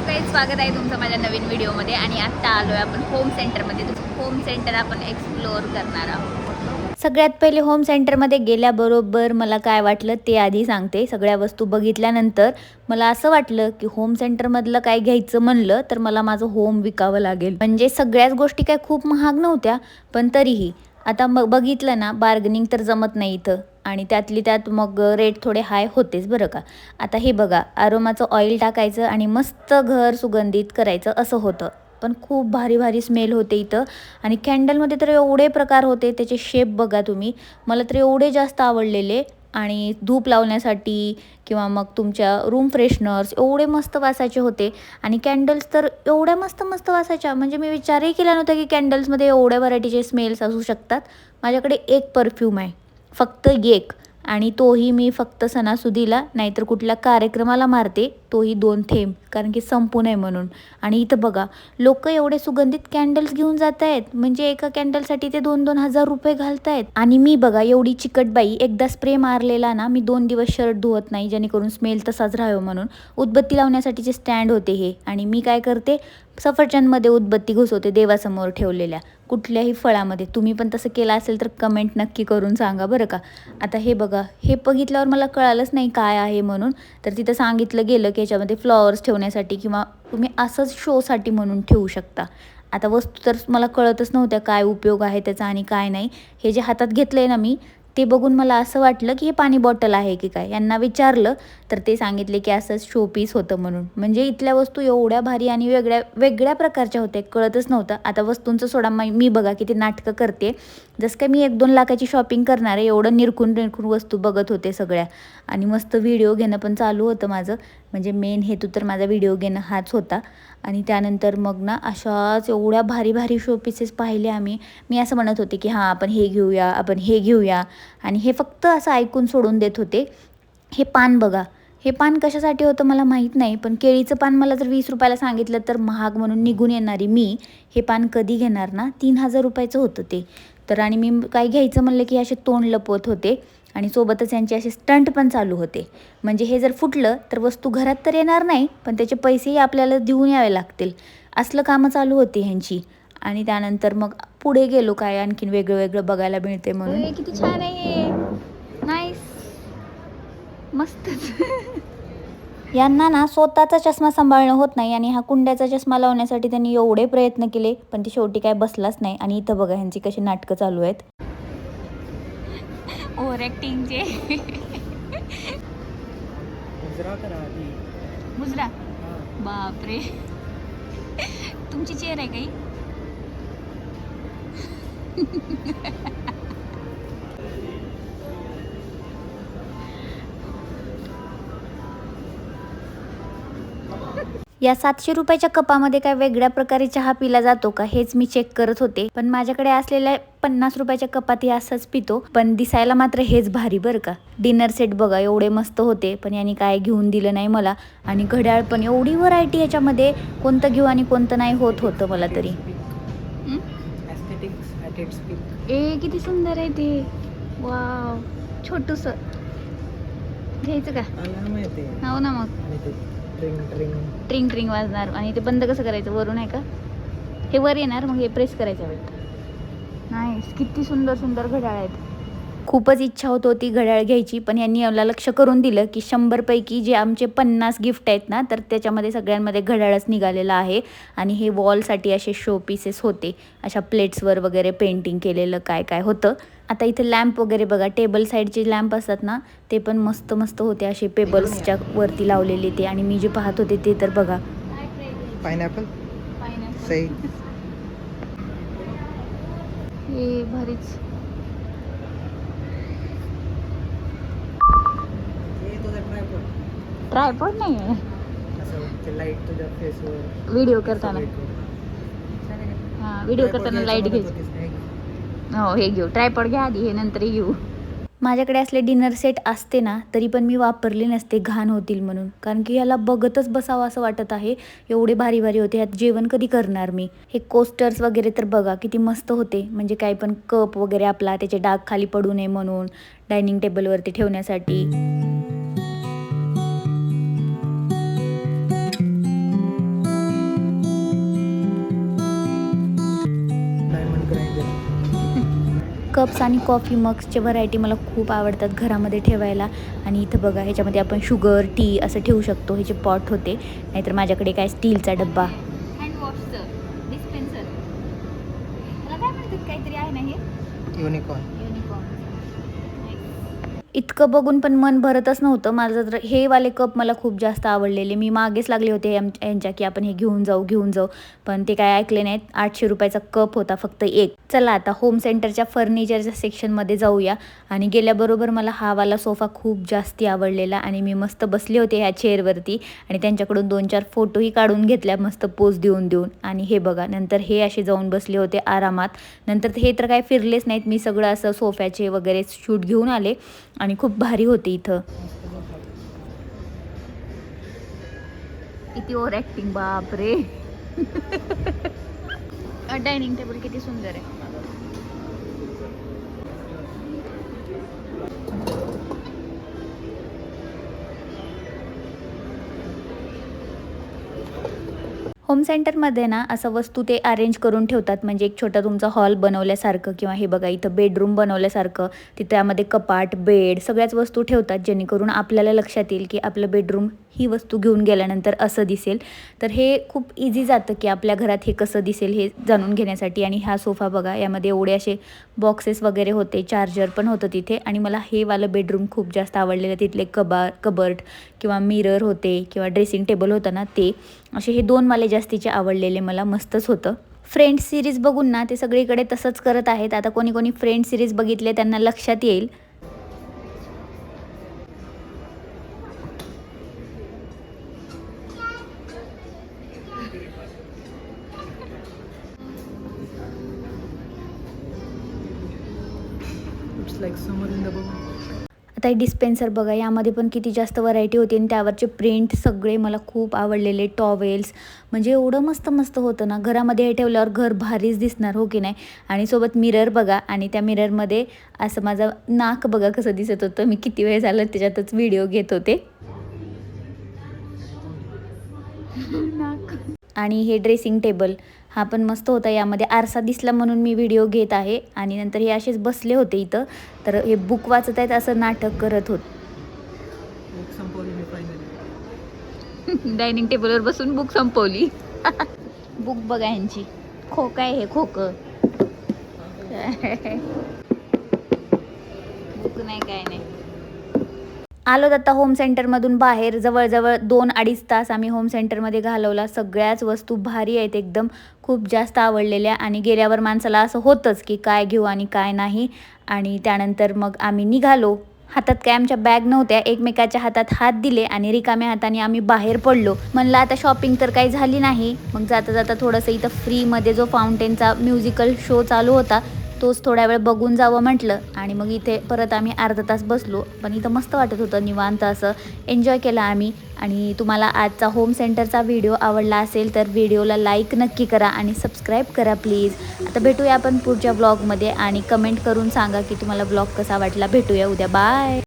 Hello काही स्वागत आहे तुमचं माझ्या नवीन व्हिडिओमध्ये आणि आत्ता आलो आहे आपण होम सेंटरमध्ये होम सेंटर आपण एक्सप्लोअर करणार आहोत. सगळ्यात पहिले होम सेंटरमध्ये गेल्याबरोबर मला काय वाटलं ते आधी सांगते. सगळ्या वस्तू बघितल्यानंतर मला असं वाटलं की होम सेंटरमधलं काय घ्यायचं म्हणलं तर मला माझं होम विकावं लागेल. म्हणजे सगळ्याच गोष्टी काय खूप महाग नव्हत्या पण तरीही. आता मग बघितलं ना बार्गनिंग तर जमत नाही इथं. आणि त्यातली त्यात मग रेट थोडे हाय होतेच बरं का. आता हे बघा आरोमाचं ऑइल टाकायचं आणि मस्त घर सुगंधित करायचं असं होतं. पण खूप भारी भारी स्मेल होते इथं. आणि कॅन्डलमध्ये तर एवढे प्रकार होते त्याचे शेप बघा तुम्ही. मला तर एवढे जास्त आवडलेले. आणि धूप लावण्यासाठी किंवा मग तुमच्या रूम फ्रेशनर्स एवढे मस्त वासाचे होते. आणि कॅन्डल्स तर एवढ्या मस्त मस्त वासाच्या म्हणजे मी विचारही केला नव्हता की कॅन्डल्समध्ये एवढ्या व्हरायटीचे स्मेल्स असू शकतात. माझ्याकडे एक परफ्यूम आहे. फक्त एक आणि तोही मी फक्त सणासुदीला नाहीतर कुठल्या कार्यक्रमाला मारते. तोही दोन थेंब कारण की संपू नये म्हणून. आणि इथं बघा लोक एवढे सुगंधित कॅन्डल्स घेऊन जात आहेत म्हणजे एका कॅन्डलसाठी ते दोन दोन हजार रुपये घालतायत. आणि मी बघा एवढी चिकटबाई एकदा स्प्रे मारलेला ना मी दोन दिवस शर्ट धुवत नाही जेणेकरून स्मेल तसाच राहावं म्हणून. उदबत्ती लावण्यासाठीचे स्टँड होते हे. आणि मी काय करते सफरचंदमध्ये उदबत्ती घुसवते देवासमोर ठेवलेल्या. कुठल्याही फळामध्ये. तुम्ही पण तसं केलं असेल तर कमेंट नक्की करून सांगा बरं का. आता हे बघा हे बघितल्यावर मला कळालंच नाही काय आहे म्हणून. तर तिथं सांगितलं गेलं की याच्यामध्ये फ्लॉवर्स ठेवण्यासाठी किंवा तुम्ही असंच शोसाठी म्हणून ठेवू शकता. आता वस्तू तर मला कळतच नव्हत्या काय उपयोग आहे त्याचा आणि काय नाही. हे जे हातात घेतलं आहे ना मी ते बघून मला असं वाटलं की हे पाणी बॉटल आहे की काय? यांना विचारलं तर ते सांगितले की असंच शोपीस होतं म्हणून. म्हणजे इथल्या वस्तू एवढ्या भारी आणि वेगळ्या वेगळ्या प्रकारच्या होत्या कळतच नव्हतं. आता वस्तूंचं सोडा मी बघा की ते नाटकं करते. जसं काय मी एक दोन लाखाची शॉपिंग करणार आहे एवढं निरखून निरखून वस्तू बघत होते सगळ्या. आणि मस्त व्हिडिओ घेणं पण चालू होतं माझं. म्हणजे मेन हेतू तर माझा व्हिडिओ घेणं हाच होता. आणि त्यानंतर मग ना अशाच एवढ्या भारी भारी शो पीसेस पाहिले आम्ही. मी असं म्हणत होते की हां आपण हे घेऊया आपण हे घेऊया. आणि हे फक्त असं ऐकून सोडून देत होते. हे पान बघा. हे पान कशासाठी होतं मला माहीत नाही पण केळीचं पान मला जर वीस रुपयाला सांगितलं तर महाग म्हणून निघून येणारी मी हे पान कधी घेणार ना? तीन हजार रुपयाचं होतं ते. तर आणि मी काय घ्यायचं म्हणलं की असे तोंड लपवत होते. आणि सोबतच यांचे असे स्टंट पण चालू होते. म्हणजे हे जर फुटलं तर वस्तू घरात तर येणार नाही पण त्याचे पैसेही आपल्याला देऊन यावे लागतील. असलं कामं चालू होती ह्यांची. आणि त्यानंतर मग पुढे गेलो काय आणखीन वेगळं वेगळं बघायला मिळते म्हणून. किती छान आहे नाईस मस्तच यांना ना स्वतःचा चष्मा सांभाळणं होत नाही आणि हा कुंड्याचा चष्मा लावण्यासाठी त्यांनी एवढे प्रयत्न केले पण ते शेवटी काय बसलाच नाही. आणि इथं बघा ह्यांची कशी नाटकं चालू आहेत. ओव्हर ॲक्टिंगचे मुजरा करा आधी. मुजरा. बापरे. तुमची चेअर आहे काही? या सातशे रुपयाच्या कपामध्ये काय वेगळ्या प्रकारे चहा पिला जातो का हेच मी चेक करत होते. पण माझ्याकडे असलेल्या पन्नास रुपयाच्या कपात हे असंच पितो. पण दिसायला मात्र हेच भारी बरं का. डिनर सेट बघा एवढे मस्त होते. पण यांनी काय घेऊन दिलं नाही मला. आणि घड्याळ पण एवढी व्हरायटी याच्यामध्ये कोणतं घेऊ आणि कोणतं नाही होत होतं मला तरी. ए किती सुंदर आहे ते. वाव छोटूस. घ्यायचं का? मला माहिती. आहे. हो ना मग. ट्रिंग ट्रिंग. वाजणार. आणि ते बंद कसं करायचं? वरून आहे का? हे वर येणार मग हे प्रेस करायचं. वेळ नाही किती सुंदर सुंदर घड्याळ आहेत. खूपच इच्छा होत होती घड्याळ घ्यायची पण यांनी मला लक्ष करून दिलं की शंभरपैकी जे आमचे पन्नास गिफ्ट आहेत ना तर त्याच्यामध्ये सगळ्यांमध्ये घड्याळच निघालेला आहे आणि हे वॉलसाठी असे शो पीसेस होते. अशा प्लेट्सवर वगैरे पेंटिंग केलेलं काय काय होतं. आता इथे लॅम्प वगैरे बघा टेबल साईडचे लॅम्प असतात ना ते पण मस्त मस्त होते. असे पेबल्सच्या वरती लावलेले ते आणि मी जे पाहत होते ते तर बघा. पायनॅपल सही हे भारीच हे तुझा ट्रायपॉड नाही आहे व्हिडिओ करताना. हां व्हिडिओ करताना लाइट घ्यायची हो हे घेऊ. ट्रायपॉड घ्या आधी हे नंतर घेऊ. माझ्याकडे असले डिनर सेट असते ना तरी पण मी वापरले नसते घाण होतील म्हणून. कारण की याला बघतच बसावं असं वाटत आहे. एवढे भारी भारी होते यात जेवण कधी करणार मी? हे कोस्टर्स वगैरे तर बघा किती मस्त होते. म्हणजे काही पण कप वगैरे आपला त्याचे डाग खाली पडू नये म्हणून डायनिंग टेबलवरती ठेवण्यासाठी. कप्स आणि कॉफी मग्सचे व्हरायटी मला खूप आवडतात घरामध्ये ठेवायला. आणि इथं बघा ह्याच्यामध्ये आपण शुगर टी असं ठेवू शकतो. ह्याचे पॉट होते नाहीतर माझ्याकडे काय स्टीलचा डब्बा. डिस्पेन्सर त्याला काय म्हणतात? काहीतरी आहे ना हे? युनिकॉर्न इतकं बघून पण मन भरतच नव्हतं. माझं तर हे वाले कप मला खूप जास्त आवडलेले. मी मागेच लागले होते यां- यांच्या की आपण हे घेऊन जाऊ घेऊन जाऊ. पण ते काय ऐकले नाहीत. आठशे रुपयाचा कप होता फक्त एक. चला आता होम सेंटरच्या फर्निचरच्या सेक्शनमध्ये जाऊया. आणि गेल्याबरोबर मला हा वाला सोफा खूप जास्ती आवडलेला. आणि मी मस्त बसले होते ह्या चेअरवरती आणि त्यांच्याकडून दोन चार फोटोही काढून घेतल्या मस्त पोज देऊन देऊन. आणि हे बघा नंतर हे असे जाऊन बसले होते आरामात. नंतर हे तर काय फिरलेच नाहीत. मी सगळं असं सोफ्याचे वगैरे शूट घेऊन आले. आणि खूप भारी होते इथं. किती ओव्हर ऍक्टिंग बाप रे डायनिंग टेबल किती सुंदर आहे. होम सेंटरमध्ये ना असं वस्तू ते अरेंज करून ठेवतात. म्हणजे एक छोटा तुमचा हॉल बनवल्यासारखं किंवा हे बघा इथं बेडरूम बनवल्यासारखं तिथे त्यामध्ये कपाट बेड सगळ्याच वस्तू ठेवतात जेणेकरून आपल्याला लक्षात येईल की आपलं बेडरूम ही वस्तू घेऊन गेल्यानंतर असं दिसेल. तर हे खूप इझी जातं की आपल्या घरात हे कसं दिसेल हे जाणून घेण्यासाठी. आणि हा सोफा बघा यामध्ये एवढे असे बॉक्सेस वगैरे होते चार्जर पण होतं तिथे. आणि मला हे वालं बेडरूम खूप जास्त आवडलेलं तिथले कबा कबर्ट किंवा मिरर होते किंवा ड्रेसिंग टेबल होतं ना ते. असे हे दोन माले जास्तीचे आवडलेले मला मस्तच होतं. फ्रेंड सिरीज बघून ना ते सगळीकडे तसंच करत आहेत. आता कोणी कोणी फ्रेंड सिरीज बघितले त्यांना लक्षात येईल. It's like summer in the आता हे डिस्पेन्सर बघा यामध्ये पण किती जास्त व्हरायटी होती आणि त्यावरचे प्रिंट सगळे मला खूप आवडलेले टॉवेल्स म्हणजे एवढं मस्त मस्त होतं ना घरामध्ये हे ठेवल्यावर घर भारीच दिसणार हो की नाही? आणि सोबत मिरर बघा आणि त्या मिररमध्ये असं माझं नाक बघा कसं दिसत होतं. मी किती वेळ झालं त्याच्यातच व्हिडिओ घेत होते. आणि हे ड्रेसिंग टेबल हा पण मस्त होता यामध्ये आरसा दिसला म्हणून मी व्हिडिओ घेत आहे. आणि नंतर हे असेच बसले होते इथं. तर हे बुक वाचत आहेत असं नाटक करत होत. डायनिंग टेबलवर बसून बुक संपवली. बुक बघा यांची. खोक आहे हे खोक. बुक नाही काय नाही. आलोत आता होम सेंटरमधून बाहेर जवळजवळ दोन अडीच तास आम्ही होम सेंटरमध्ये घालवला. सगळ्याच वस्तू भारी आहेत एकदम. खूप जास्त आवडलेल्या आणि गेल्यावर माणसाला असं होतंच की काय घेऊ आणि काय नाही. आणि त्यानंतर मग आम्ही निघालो. हातात काय आमच्या बॅग नव्हत्या. एकमेकाच्या हातात हात दिले आणि रिकाम्या हाताने आम्ही बाहेर पडलो. म्हणलं आता शॉपिंग तर काही झाली नाही. मग जाता जाता थोडंसं इथं फ्रीमध्ये जो फाउंटेनचा म्युझिकल शो चालू होता तोच थोड्या वेळ बघून जावं म्हटलं आणि मग इथे परत आम्ही अर्धा तास बसलो. पण इथं मस्त वाटत होतं निवांत असं एन्जॉय केला आम्ही. आणि तुम्हाला आजचा होम सेंटरचा व्हिडिओ आवडला असेल तर व्हिडिओला लाईक नक्की करा आणि सबस्क्राईब करा प्लीज आता भेटूया आपण पुढच्या ब्लॉगमध्ये आणि कमेंट करून सांगा की तुम्हाला ब्लॉग कसा वाटला. भेटूया उद्या. बाय